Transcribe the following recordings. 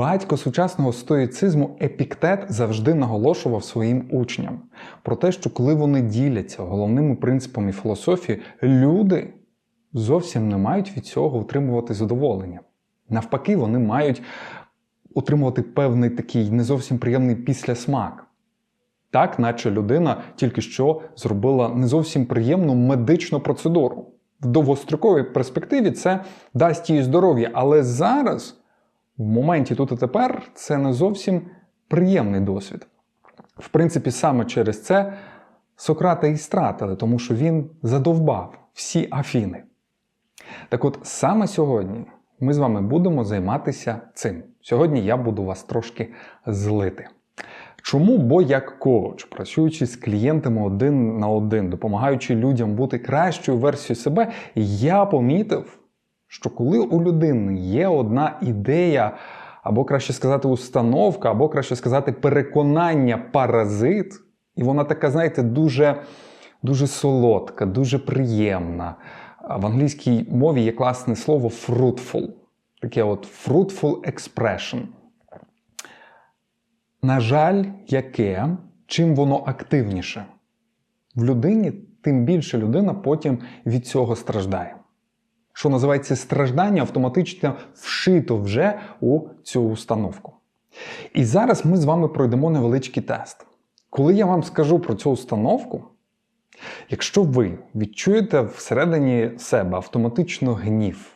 Батько сучасного стоїцизму Епіктет завжди наголошував своїм учням про те, що коли вони діляться головними принципами філософії, люди зовсім не мають від цього отримувати задоволення. Навпаки, вони мають отримувати певний такий не зовсім приємний післясмак. Так, наче людина тільки що зробила не зовсім приємну медичну процедуру. В довгостроковій перспективі це дасть їй здоров'я, але зараз, в моменті тут і тепер, це не зовсім приємний досвід. В принципі, саме через це Сократа і стратили, тому що він задовбав всі Афіни. Так от саме сьогодні ми з вами будемо займатися цим. Сьогодні я буду вас трошки злити. Чому? Бо як коуч, працюючи з клієнтами один на один, допомагаючи людям бути кращою версією себе, я помітив, що коли у людини є одна ідея, або краще сказати, установка, або краще сказати, переконання паразит, і вона така, знаєте, дуже, дуже солодка, дуже приємна. В англійській мові є класне слово fruitful. Таке от fruitful expression. На жаль, яке, чим воно активніше в людині, тим більше людина потім від цього страждає. Що називається страждання, автоматично вшито вже у цю установку. І зараз ми з вами пройдемо невеличкий тест. Коли я вам скажу про цю установку, якщо ви відчуєте всередині себе автоматично гнів,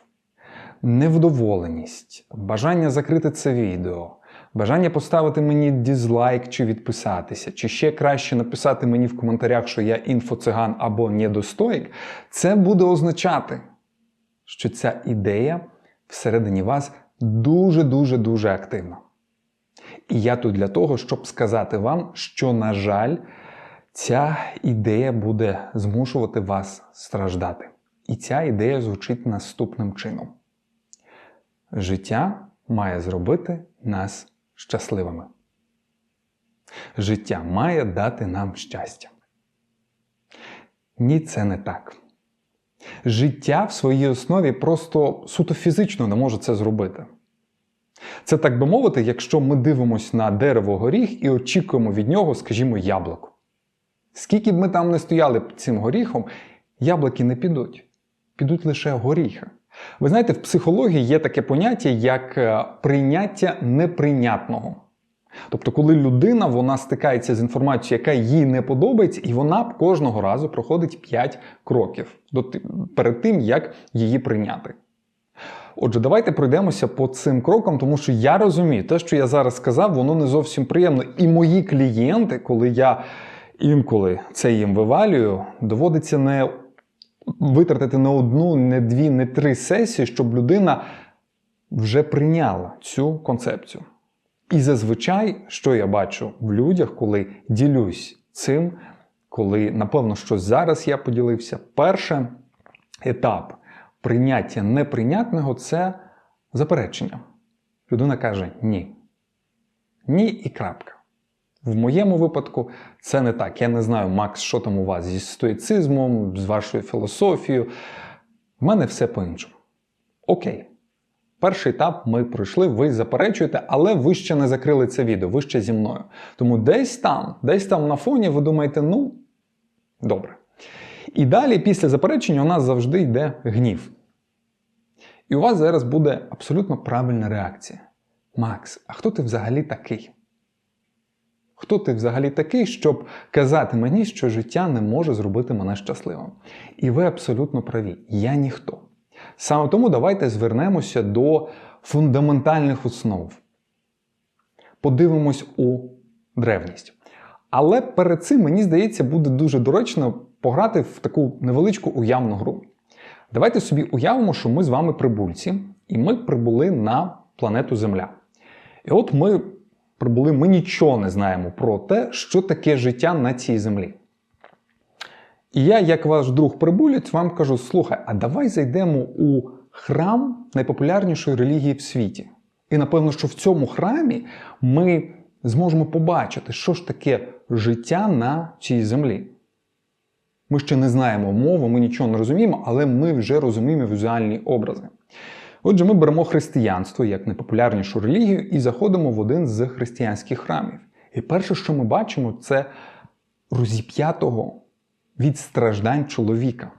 невдоволеність, бажання закрити це відео, бажання поставити мені дізлайк чи відписатися, чи ще краще написати мені в коментарях, що я інфоциган або недостоїк, це буде означати, що ця ідея всередині вас дуже-дуже дуже активна. І я тут для того, щоб сказати вам, що, на жаль, ця ідея буде змушувати вас страждати. І ця ідея звучить наступним чином: життя має зробити нас щасливими. Життя має дати нам щастя. Ні, це не так. Життя в своїй основі просто суто фізично не може це зробити. Це так би мовити, якщо ми дивимося на дерево горіх і очікуємо від нього, скажімо, яблуко. Скільки б ми там не стояли під цим горіхом, яблуки не підуть, підуть лише горіхи. Ви знаєте, в психології є таке поняття, як е, прийняття неприйнятного. Тобто, коли людина вона стикається з інформацією, яка їй не подобається, і вона кожного разу проходить 5 кроків перед тим, як її прийняти. Отже, давайте пройдемося по цим крокам, тому що я розумію, те, що я зараз сказав, воно не зовсім приємно. І мої клієнти, коли я інколи це їм вивалюю, доводиться не витратити не одну, не дві, не три сесії, щоб людина вже прийняла цю концепцію. І зазвичай, що я бачу в людях, коли ділюсь цим, коли, напевно, що зараз я поділився, перший етап прийняття неприйнятного це заперечення. Людина каже ні. Ні і крапка. В моєму випадку це не так. Я не знаю, Макс, що там у вас зі стоїцизмом, з вашою філософією. В мене все по-іншому. Окей. Перший етап ми пройшли, ви заперечуєте, але ви ще не закрили це відео, ви ще зі мною. Тому десь там, десь там на фоні ви думаєте, ну, добре. І далі, після заперечення, у нас завжди йде гнів. І у вас зараз буде абсолютно правильна реакція. Макс, а хто ти взагалі такий? Хто ти взагалі такий, щоб казати мені, що життя не може зробити мене щасливим? І ви абсолютно праві. Я ніхто. Саме тому давайте звернемося до фундаментальних основ. Подивимось у древність. Але перед цим, мені здається, буде дуже доречно пограти в таку невеличку уявну гру. Давайте собі уявимо, що ми з вами прибульці, і ми прибули на планету Земля. І от ми прибули, ми нічого не знаємо про те, що таке життя на цій землі. І я, як ваш друг прибулець, вам кажу: слухай, а давай зайдемо у храм найпопулярнішої релігії в світі. І напевно, що в цьому храмі ми зможемо побачити, що ж таке життя на цій землі. Ми ще не знаємо мову, ми нічого не розуміємо, але ми вже розуміємо візуальні образи. Отже, ми беремо християнство як найпопулярнішу релігію і заходимо в один з християнських храмів. І перше, що ми бачимо, це розіп'ятого від страждань чоловіка.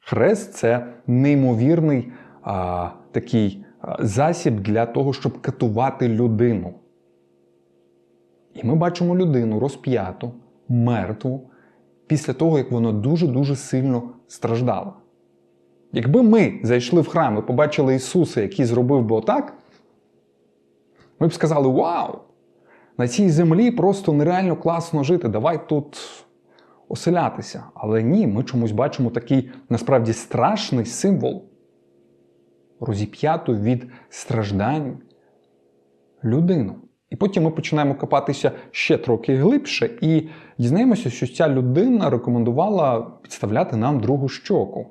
Хрест це неймовірний а, такий засіб для того, щоб катувати людину. І ми бачимо людину розп'яту, мертву, після того, як вона дуже-дуже сильно страждала. Якби ми зайшли в храм і побачили Ісуса, який зробив би отак, ми б сказали: Вау! На цій землі просто нереально класно жити, давай тут оселятися. Але ні, ми чомусь бачимо такий насправді страшний символ розіп'яту від страждань людину. І потім ми починаємо копатися ще трохи глибше і дізнаємося, що ця людина рекомендувала підставляти нам другу щоку.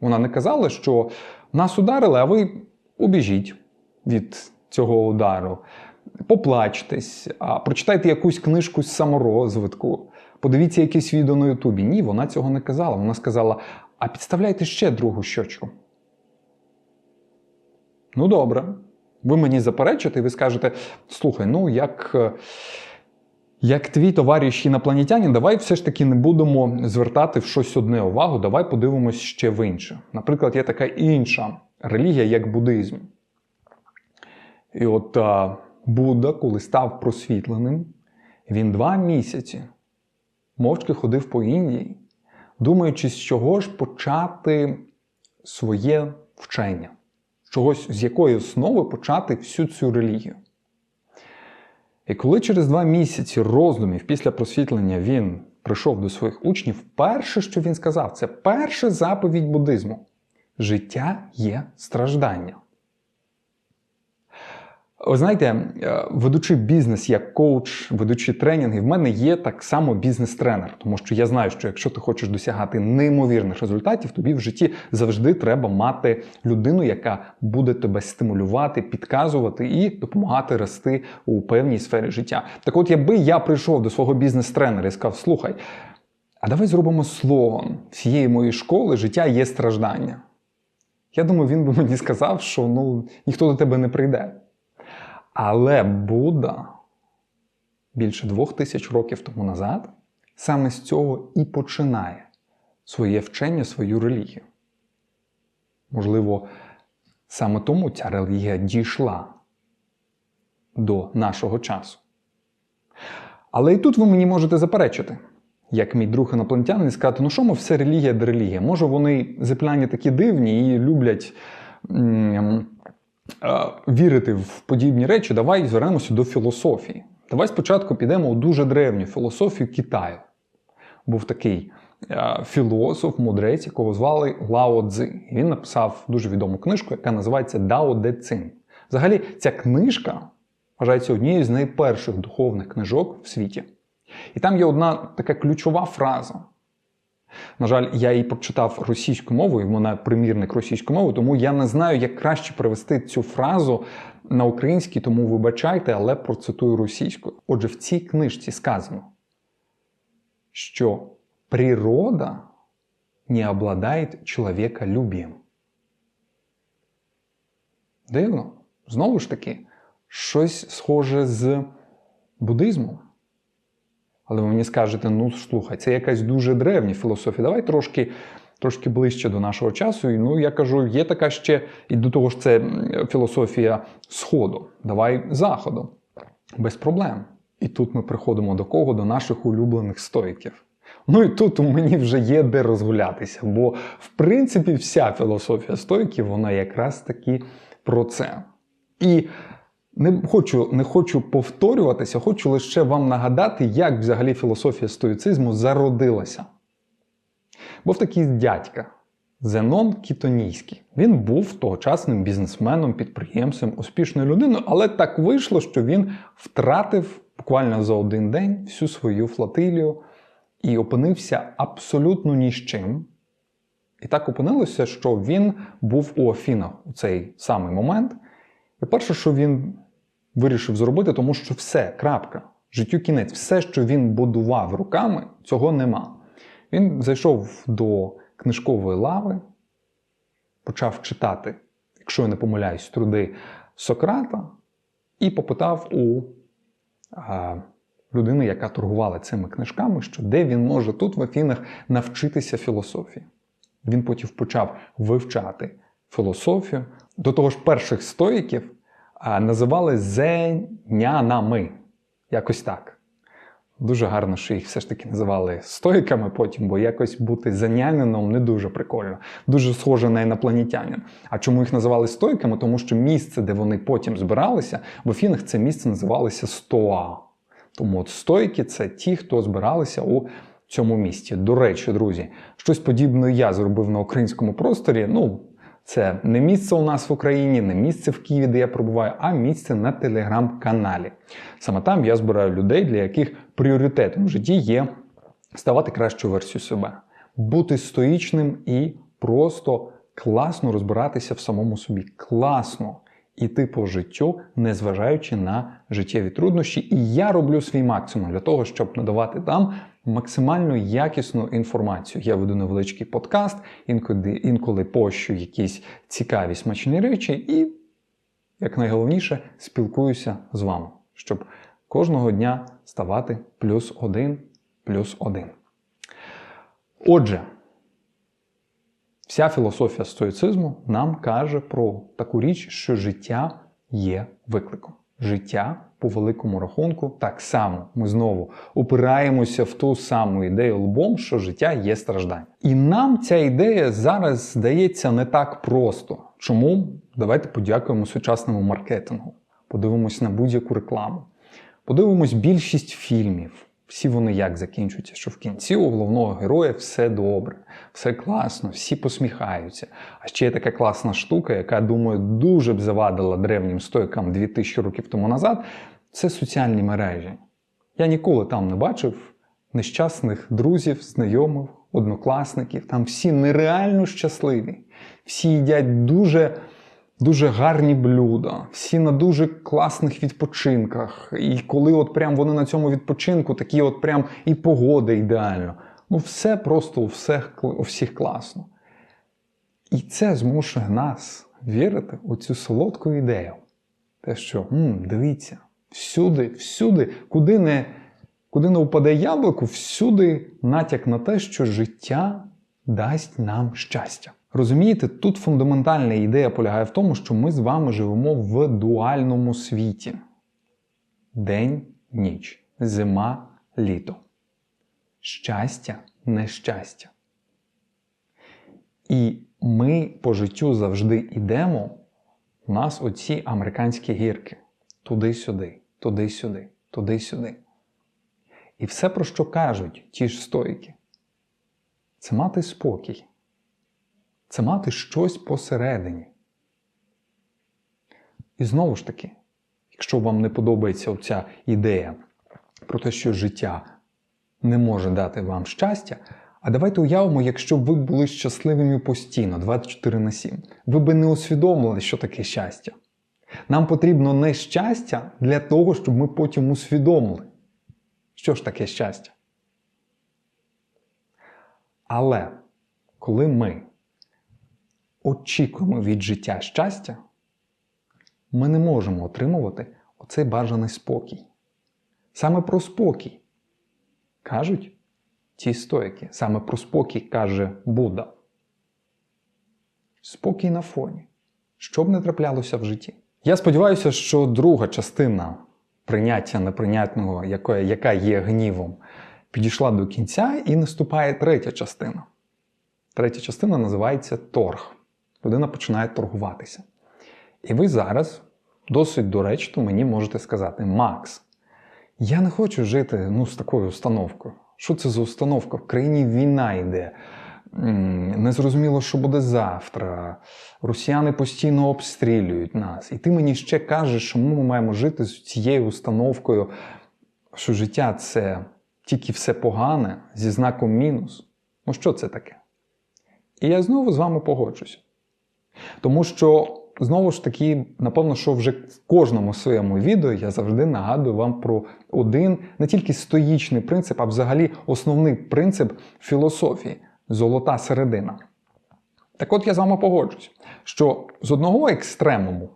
Вона не казала, що нас ударили, а ви убіжіть від цього удару, поплачтесь, прочитайте якусь книжку з саморозвитку, подивіться якесь відео на Ютубі. Ні, вона цього не казала. Вона сказала: а підставляйте ще другу щочку. Ну, добре. Ви мені заперечите, і ви скажете: слухай, ну як. е, Як твій товариш інопланетянин, давай все ж таки не будемо звертати в щось одне увагу, давай подивимось ще в інше. Наприклад, є така інша релігія, як буддизм. І от а, Будда, коли став просвітленим, він два місяці мовчки ходив по Індії, думаючи, з чого ж почати своє вчення, чогось, з якої основи почати всю цю релігію. І коли через два місяці роздумів після просвітлення він прийшов до своїх учнів, перше, що він сказав, це перша заповідь буддизму: життя є страждання. Ви знаєте, е, ведучи бізнес як коуч, ведучи тренінги, в мене є так само бізнес-тренер, тому що я знаю, що якщо ти хочеш досягати неймовірних результатів, тобі в житті завжди треба мати людину, яка буде тебе стимулювати, підказувати і допомагати рости у певній сфері життя. Так от, якби я прийшов до свого бізнес-тренера і сказав: слухай, а давай зробимо слоган всієї моєї школи Життя є страждання. Я думаю, він би мені сказав, що ну, ніхто до тебе не прийде. Але Будда більше двох тисяч років тому назад саме з цього і починає своє вчення, свою релігію. Можливо, саме тому ця релігія дійшла до нашого часу. Але і тут ви мені можете заперечити, як мій друг інопланетянин, і сказати, ну що ми все релігія де релігія? Може, вони земляні такі дивні і люблять. Вірити в подібні речі, давай звернемося до філософії. Давай спочатку підемо у дуже древню філософію Китаю. Був такий е, філософ, мудрець, якого звали Лао Цзи. Він написав дуже відому книжку, яка називається Дао Де Цин. Взагалі, ця книжка вважається однією з найперших духовних книжок в світі. І там є одна така ключова фраза. На жаль, я її прочитав російською мовою, в мене примірник російської мови, тому я не знаю, як краще перевести цю фразу на український, тому вибачайте, але процитую російською. Отже, в цій книжці сказано, що природа не обладає чоловіколюбієм. Дивно, знову ж таки, щось схоже з буддизмом. Але ви мені скажете, ну слухай, це якась дуже древня філософія. Давай трошки, трошки ближче до нашого часу. І, ну, я кажу, є така ще, і до того ж, це філософія Сходу. Давай Заходу. Без проблем. І тут ми приходимо до кого? До наших улюблених стоїків. Ну і тут у мені вже є де розгулятися, бо в принципі вся філософія стоїків, вона якраз таки про це. І не хочу, не хочу повторюватися, хочу лише вам нагадати, як взагалі філософія стоїцизму зародилася. Був такий дядька Зенон Кітонійський. Він був тогочасним бізнесменом, підприємцем, успішною людиною, але так вийшло, що він втратив буквально за один день всю свою флотилію і опинився абсолютно ні з чим. І так опинилося, що він був у Афінах у цей самий момент. І перше, що він вирішив зробити, тому що все, крапка, життю кінець, все, що він будував руками, цього нема. Він зайшов до книжкової лави, почав читати якщо я не помиляюсь, труди Сократа, і попитав у а, людини, яка торгувала цими книжками, що де він може тут в Афінах навчитися філософії. Він потім почав вивчати філософію. До того ж, перших стоїків називали зенянами. Якось так. Дуже гарно, що їх все ж таки називали стоїками потім, бо якось бути занянином не дуже прикольно, дуже схоже на інопланетянин. А чому їх називали стоїками? Тому що місце, де вони потім збиралися, в Афінах це місце називалося Стоа. Тому от стоїки це ті, хто збиралися у цьому місті. До речі, друзі, щось подібне я зробив на українському просторі. Ну, це не місце у нас в Україні, не місце в Києві, де я пробуваю, а місце на телеграм-каналі. Саме там я збираю людей, для яких пріоритетом в житті є ставати кращою версією себе, бути стоїчним і просто класно розбиратися в самому собі. Класно іти по життю, незважаючи на життєві труднощі. І я роблю свій максимум для того, щоб надавати там максимально якісну інформацію. Я веду невеличкий подкаст, інколи, інколи пощу якісь цікаві смачні речі, і, як найголовніше, спілкуюся з вами, щоб кожного дня ставати плюс один, плюс один. Отже, вся філософія стоїцизму нам каже про таку річ, що життя є викликом. Життя по великому рахунку так само ми знову опираємося в ту саму ідею лбом, що життя є страждання. І нам ця ідея зараз здається не так просто. Чому? Давайте подякуємо сучасному маркетингу, подивимось на будь-яку рекламу, подивимось більшість фільмів. Всі вони як закінчуються, що в кінці у головного героя все добре, все класно, всі посміхаються. А ще є така класна штука, яка, думаю, дуже б завадила древнім стойкам 2000 років тому назад. Це соціальні мережі. Я ніколи там не бачив нещасних друзів, знайомих, однокласників. Там всі нереально щасливі, всі їдять дуже. Дуже гарні блюда, всі на дуже класних відпочинках. І коли от прям вони на цьому відпочинку, такі от прям і погода ідеально. Ну, все просто у всіх, у всіх класно. І це змушує нас вірити у цю солодку ідею. Те, що м, дивіться, всюди, всюди, куди не, куди не впаде яблуко, всюди натяк на те, що життя дасть нам щастя. Розумієте, тут фундаментальна ідея полягає в тому, що ми з вами живемо в дуальному світі: день, ніч, зима, літо. Щастя, нещастя. І ми по життю завжди йдемо. У нас оці американські гірки. Туди-сюди, туди-сюди, туди-сюди. І все, про що кажуть ті ж стойки, це мати спокій це мати щось посередині. І знову ж таки, якщо вам не подобається оця ідея про те, що життя не може дати вам щастя, а давайте уявимо, якщо б ви були щасливими постійно, 24 на 7, ви би не усвідомили, що таке щастя. Нам потрібно не щастя для того, щоб ми потім усвідомили, що ж таке щастя. Але коли ми очікуємо від життя щастя, ми не можемо отримувати оцей бажаний спокій. Саме про спокій кажуть ті стойки, саме про спокій каже Будда. Спокій на фоні. Що б не траплялося в житті. Я сподіваюся, що друга частина прийняття неприйнятного, яка є гнівом, підійшла до кінця і наступає третя частина. Третя частина називається торг людина починає торгуватися. І ви зараз досить доречно мені можете сказати: Макс, я не хочу жити ну, з такою установкою. Що це за установка? В країні війна йде. Незрозуміло, що буде завтра. Росіяни постійно обстрілюють нас. І ти мені ще кажеш, що ми маємо жити з цією установкою, що життя це тільки все погане зі знаком мінус. Ну що це таке? І я знову з вами погоджуся. Тому що, знову ж таки, напевно, що вже в кожному своєму відео я завжди нагадую вам про один не тільки стоїчний принцип, а взагалі основний принцип філософії золота середина. Так от я з вами погоджусь, що з одного екстремуму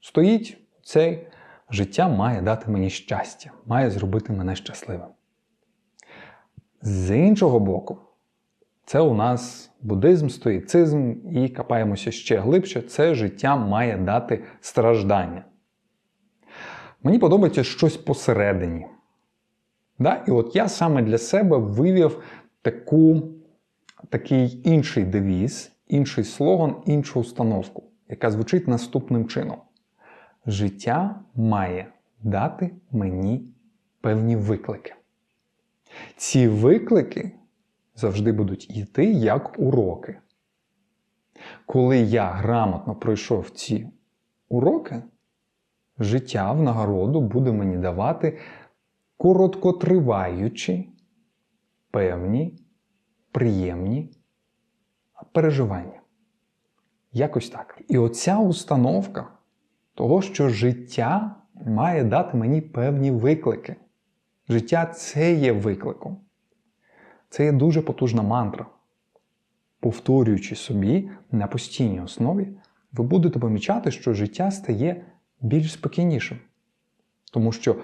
стоїть цей життя має дати мені щастя, має зробити мене щасливим. З іншого боку, це у нас буддизм, стоїцизм і копаємося ще глибше. Це життя має дати страждання. Мені подобається щось посередині. Да? І от я саме для себе вивів таку, такий інший девіз, інший слоган, іншу установку, яка звучить наступним чином: Життя має дати мені певні виклики. Ці виклики завжди будуть йти як уроки. Коли я грамотно пройшов ці уроки, життя в нагороду буде мені давати короткотриваючі, певні, приємні переживання. Якось так. І оця установка того, що життя має дати мені певні виклики. Життя це є викликом. Це є дуже потужна мантра. Повторюючи собі на постійній основі, ви будете помічати, що життя стає більш спокійнішим. Тому що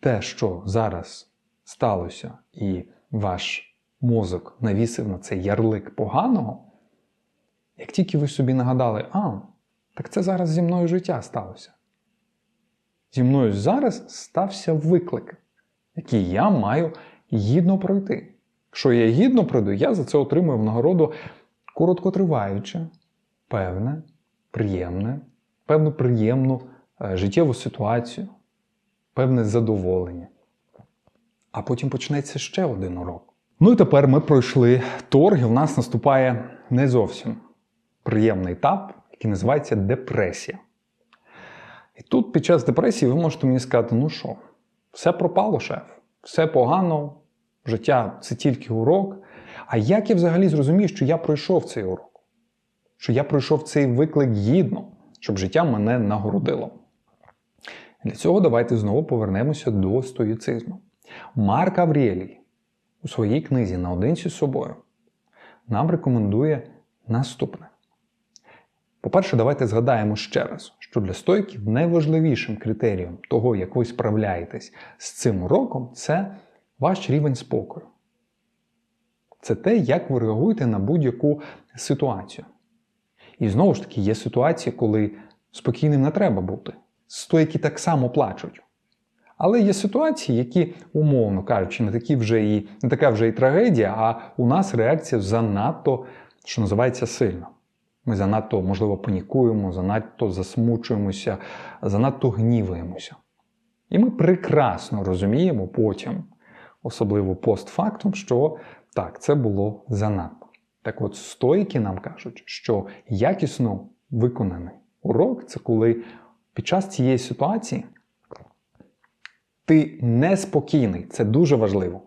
те, що зараз сталося, і ваш мозок навісив на цей ярлик поганого, як тільки ви собі нагадали, а, так це зараз зі мною життя сталося. Зі мною зараз стався виклик, який я маю гідно пройти. Якщо я гідно пройду, я за це отримую в нагороду короткотриваюче, певне, приємне, певну приємну е, життєву ситуацію, певне задоволення. А потім почнеться ще один урок. Ну і тепер ми пройшли торг, і в нас наступає не зовсім приємний етап, який називається депресія. І тут під час депресії ви можете мені сказати: ну що, все пропало, шеф, все погано, життя це тільки урок. А як я взагалі зрозумію, що я пройшов цей урок? Що я пройшов цей виклик гідно, щоб життя мене нагородило? Для цього давайте знову повернемося до стоїцизму. Марк Аврєлій у своїй книзі Наодинці з собою нам рекомендує наступне. По-перше, давайте згадаємо ще раз, що для стойків найважливішим критерієм того, як ви справляєтесь з цим уроком, це ваш рівень спокою. Це те, як ви реагуєте на будь-яку ситуацію. І знову ж таки, є ситуації, коли спокійним не треба бути. Стойки так само плачуть. Але є ситуації, які, умовно кажучи, не такі вже і не така вже і трагедія, а у нас реакція занадто, що називається, сильна. Ми занадто, можливо, панікуємо, занадто засмучуємося, занадто гніваємося. І ми прекрасно розуміємо потім, особливо постфактум, що так, це було занадто. Так от, стойки нам кажуть, що якісно виконаний урок це коли під час цієї ситуації ти неспокійний, це дуже важливо.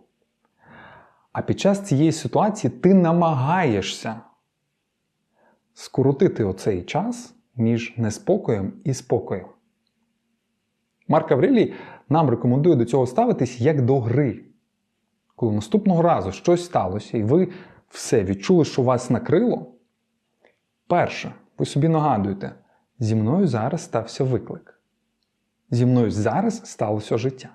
А під час цієї ситуації ти намагаєшся скоротити оцей час між неспокоєм і спокоєм. Марк Аврелій нам рекомендує до цього ставитись як до гри. Коли наступного разу щось сталося, і ви все відчули, що вас накрило. Перше, ви собі нагадуєте, зі мною зараз стався виклик. Зі мною зараз сталося життя.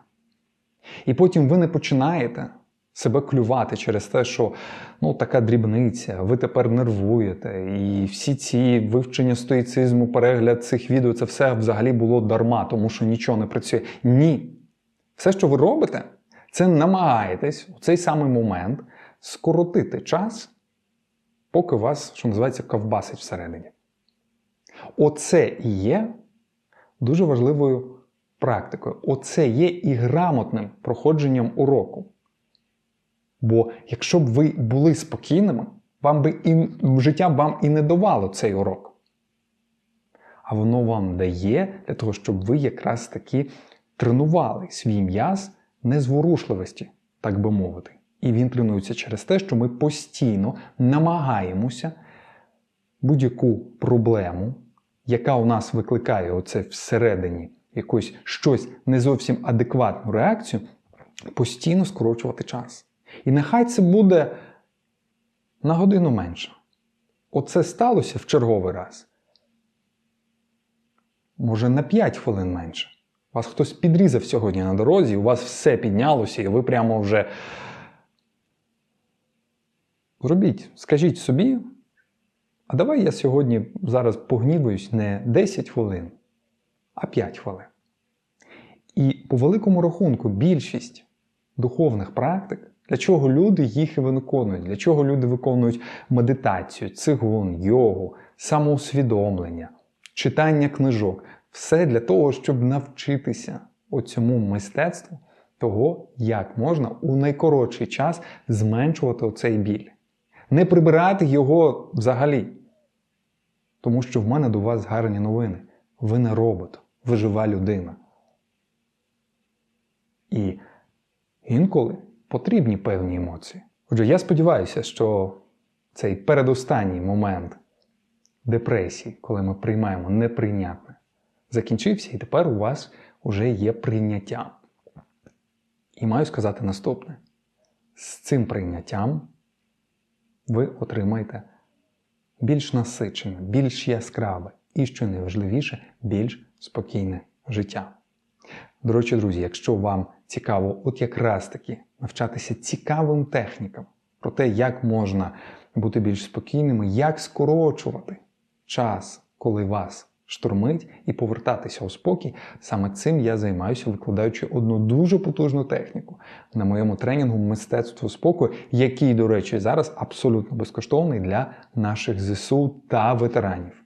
І потім ви не починаєте себе клювати через те, що ну, така дрібниця, ви тепер нервуєте, і всі ці вивчення стоїцизму, перегляд цих відео, це все взагалі було дарма, тому що нічого не працює. Ні. Все, що ви робите, це намагаєтесь у цей самий момент скоротити час, поки вас, що називається, ковбасить всередині. Оце і є дуже важливою практикою. Оце є і грамотним проходженням уроку. Бо якщо б ви були спокійними, вам би і життя вам і не давало цей урок. А воно вам дає для того, щоб ви якраз таки тренували свій м'яз незворушливості, так би мовити. І він тренується через те, що ми постійно намагаємося будь-яку проблему, яка у нас викликає оце всередині якусь щось не зовсім адекватну реакцію, постійно скорочувати час. І нехай це буде на годину менше, оце сталося в черговий раз, може на 5 хвилин менше. Вас хтось підрізав сьогодні на дорозі, у вас все піднялося, і ви прямо вже. Зробіть, скажіть собі, а давай я сьогодні зараз погніваюсь не 10 хвилин, а 5 хвилин. І по великому рахунку більшість духовних практик, для чого люди їх і виконують, для чого люди виконують медитацію, цигун, йогу, самоусвідомлення, читання книжок, все для того, щоб навчитися оцьому мистецтву того, як можна у найкоротший час зменшувати оцей біль. Не прибирати його взагалі. Тому що в мене до вас гарні новини. Ви не робот, ви жива людина. І інколи потрібні певні емоції. Отже, я сподіваюся, що цей передостанній момент депресії, коли ми приймаємо неприйнятне, закінчився, і тепер у вас вже є прийняття. І маю сказати наступне: з цим прийняттям ви отримаєте більш насичене, більш яскраве і, що найважливіше, більш спокійне життя. До речі, друзі, якщо вам цікаво, от якраз таки навчатися цікавим технікам про те, як можна бути більш спокійними, як скорочувати час, коли вас штурмить, і повертатися у спокій, саме цим я займаюся, викладаючи одну дуже потужну техніку на моєму тренінгу Мистецтво спокою, який, до речі, зараз абсолютно безкоштовний для наших ЗСУ та ветеранів.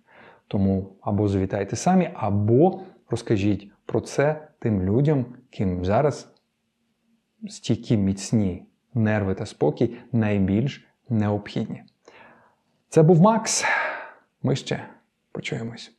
Тому або завітайте самі, або розкажіть про це тим людям, ким зараз стійкі міцні нерви та спокій найбільш необхідні. Це був Макс. Ми ще почуємось.